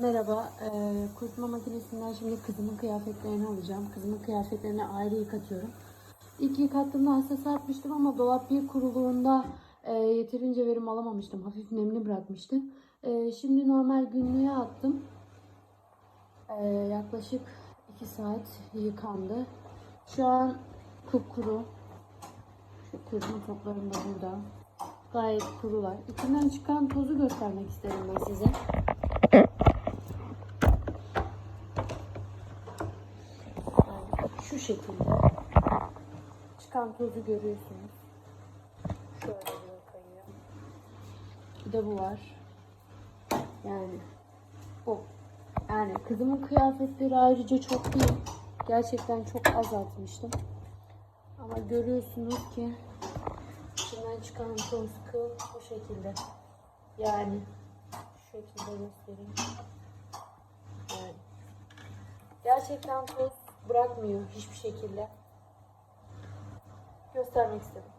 Merhaba, ee, kurutma makinesinden şimdi kızımın kıyafetlerini alacağım. Kızımın kıyafetlerini ayrı yıkatıyorum. İlk yıkattığımda hassas atmıştım ama dolap bir kuruluğunda e, yeterince verim alamamıştım. Hafif nemli bırakmıştı. E, şimdi normal günlüğe attım. E, yaklaşık 2 saat yıkandı. Şu an kupkuru. Şu kurutma toplarım da burada. Gayet kurular. İçinden çıkan tozu göstermek isterim ben size. Yani şu şekilde çıkan tozu görüyorsunuz. Şöyle bir kayıyor. Bir de bu var. Yani bu. Yani kızımın kıyafetleri ayrıca çok değil. Gerçekten çok az atmıştım. Ama görüyorsunuz ki içinden çıkan toz kıl bu şekilde. Yani şu şekilde göstereyim. Yani Gerçekten toz bırakmıyor hiçbir şekilde. Göstermek istedim.